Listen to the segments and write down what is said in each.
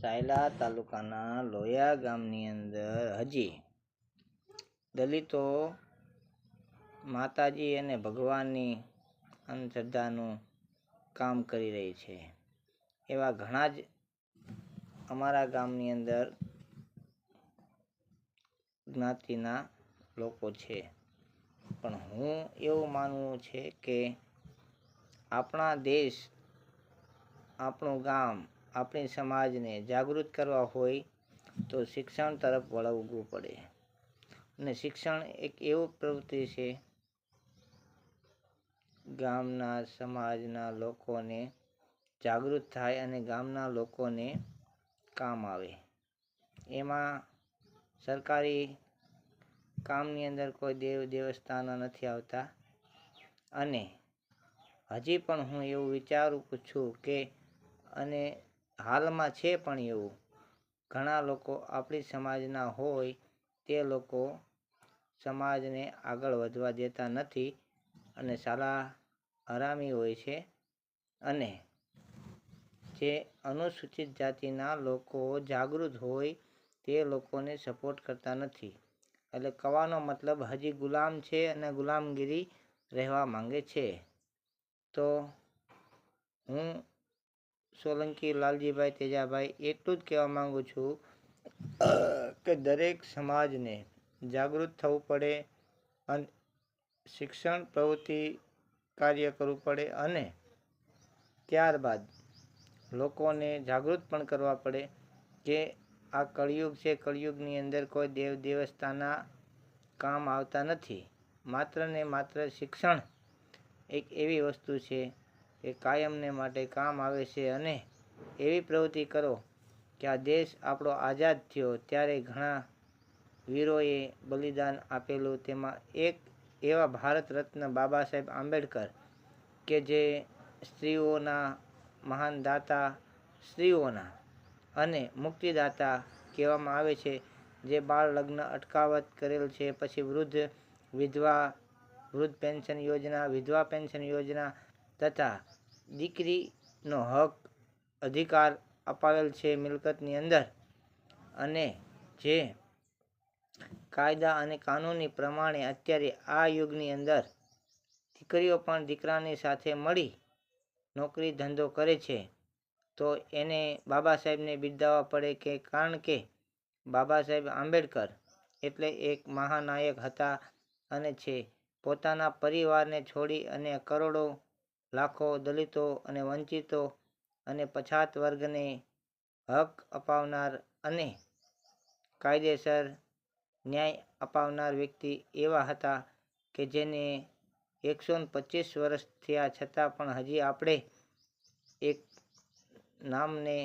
સાયલા તાલુકાના લોયા ગામની અંદર હજી દલિતો માતાજી અને ભગવાનની અંધશ્રદ્ધાનું કામ કરી રહી છે. એવા ઘણા જ અમારા ગામની અંદર જ્ઞાતિના લોકો છે. પણ હું એવું માનવું છે કે આપણા દેશ, આપણું ગામ આપણી સમાજને જાગૃત કરવા હોય તો શિક્ષણ તરફ વળવવું પડે. અને શિક્ષણ એક એવું પ્રવૃત્તિ છે, ગામના સમાજના લોકોને જાગૃત થાય અને ગામના લોકોને કામ આવે. એમાં સરકારી કામની અંદર કોઈ દેવ દેવસ્થાનો નથી આવતા. અને હજી પણ હું એવું વિચારું છું કે અને હાલમાં છે પણ એવું. ઘણા લોકો આપણી સમાજના હોય તે લોકો સમાજને આગળ વધવા દેતા નથી અને સાલા હરામી હોય છે અને જે અનુસૂચિત જાતિના લોકો જાગૃત હોય તે લોકોને સપોર્ટ કરતા નથી. એટલે કહેવાનો મતલબ હજી ગુલામ છે અને ગુલામગીરી રહેવા માંગે છે. તો હું સોલંકી, લાલજીભાઈ તેજાભાઈ, એટલું જ કહેવા માંગુ છું, કે દરેક સમાજને જાગૃત થવું પડે અને શિક્ષણ પ્રવૃત્તિ કાર્ય કરવું પડે અને ત્યારબાદ લોકોને જાગૃત પણ કરવા પડે કે આ કળિયુગ છે, કળિયુગની અંદર કોઈ દેવ દેવસ્થાના કામ આવતા નથી. માત્ર ને માત્ર શિક્ષણ એક એવી વસ્તુ છે કે કાયમને માટે કામ આવે છે અને એવી પ્રવૃત્તિ કરો કે આ દેશ આપણો આઝાદ થયો ત્યારે ઘણા વીરોએ બલિદાન આપેલું. તેમાં એક એવા ભારત રત્ન બાબા સાહેબ આંબેડકર કે જે સ્ત્રીઓના મહાન દાતા સ્ત્રીઓના અને મુક્તિદાતા કહેવામાં આવે છે, જે બાળ લગ્ન અટકાવત કરેલ છે, પછી વૃદ્ધ વિધવા વૃદ્ધ પેન્શન યોજના, વિધવા પેન્શન યોજના તથા દીકરીનો હક અધિકાર અપાવેલ છે મિલકતની અંદર. અને જે કાયદા અને કાનૂની પ્રમાણે અત્યારે આ યુગની અંદર દીકરીઓ પણ દીકરાની સાથે મળી નોકરી ધંધો કરે છે. તો એને બાબા સાહેબને બિરદાવવા પડે કે કારણ કે બાબા સાહેબ આંબેડકર એટલે એક મહાનાયક હતા અને છે. પોતાના પરિવારને છોડી અને કરોડો લાખો દલિતો અને વંચિતો અને પછાત વર્ગને હક અપાવનાર અને કાયદેસર ન્યાય અપાવનાર વ્યક્તિ એવા હતા કે જેને એકસો પચીસ વર્ષ થયા છતાં પણ હજી આપણે એક નામને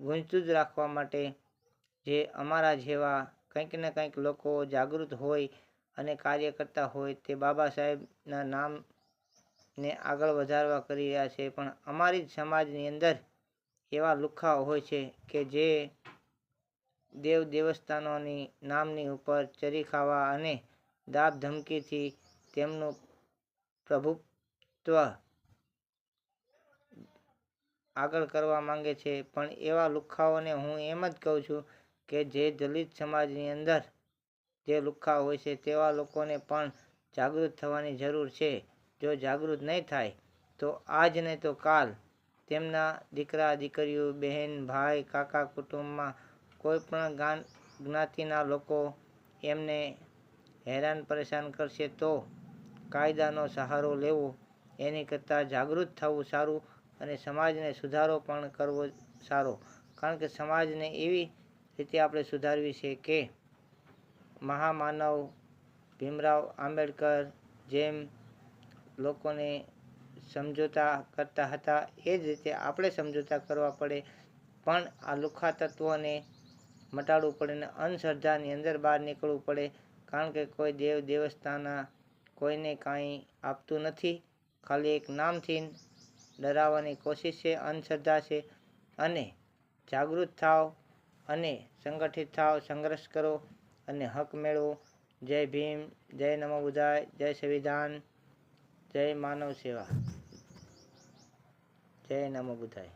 ગુંજતું જ રાખવા માટે જે અમારા જેવા કંઈક ને કંઈક લોકો જાગૃત હોય અને કાર્ય કરતા હોય તે બાબા સાહેબના નામને આગળ વધારવા કરી રહ્યા છે. પણ અમારી સમાજની અંદર એવા લુખ્ખાઓ હોય છે કે જે દેવ દેવસ્થાનોની નામની ઉપર ચરી ખાવા અને દાબ ધમકીથી તેમનું પ્રભુત્વ આગળ કરવા માંગે છે. પણ એવા લુખ્ખાઓને હું એમ જ કહું છું કે જે દલિત સમાજની અંદર જે લુખ્ખા હોય છે, તેવા લોકોને પણ જાગૃત થવાની જરૂર છે. જો જાગૃત નહીં થાય, તો આજ ને તો કાલ. તેમના દીકરા, દીકરીઓ, બહેન, ભાઈ, કાકા કુટુંબમાં કોઈ પણ જ્ઞાતિના લોકો એમને હેરાન પરેશાન કરશે તો કાયદાનો સહારો લેવો. એની કરતાં જાગૃત થવું સારું અને સમાજને સુધારો પણ કરવો સારો. કારણ કે સમાજને એવી રીતે આપણે સુધારવી છે કે મહામાનવ ભીમરાવ આંબેડકર જેમ લોકોને સમજોતા કરતા હતા. એ જ રીતે આપણે સમજોતા કરવા પડે. પણ આ લુખ્ખા તત્વોને મટાડવું પડે અને અંધશ્રદ્ધાની અંદર બહાર નીકળવું પડે. કારણ કે કોઈ દેવ દેવસ્થાના કોઈને કાંઈ આપતું નથી. ખાલી એક નામથી ડરાવવાની કોશિશ છે, અંધશ્રદ્ધા છે. અને જાગૃત થાવ અને સંગઠિત થાવ સંઘર્ષ કરો અને હક મેળવો. જય ભીમ, જય નમો બુધાય, જય સંવિધાન. જય માનવ સેવા. જય નમો બુદ્ધાય.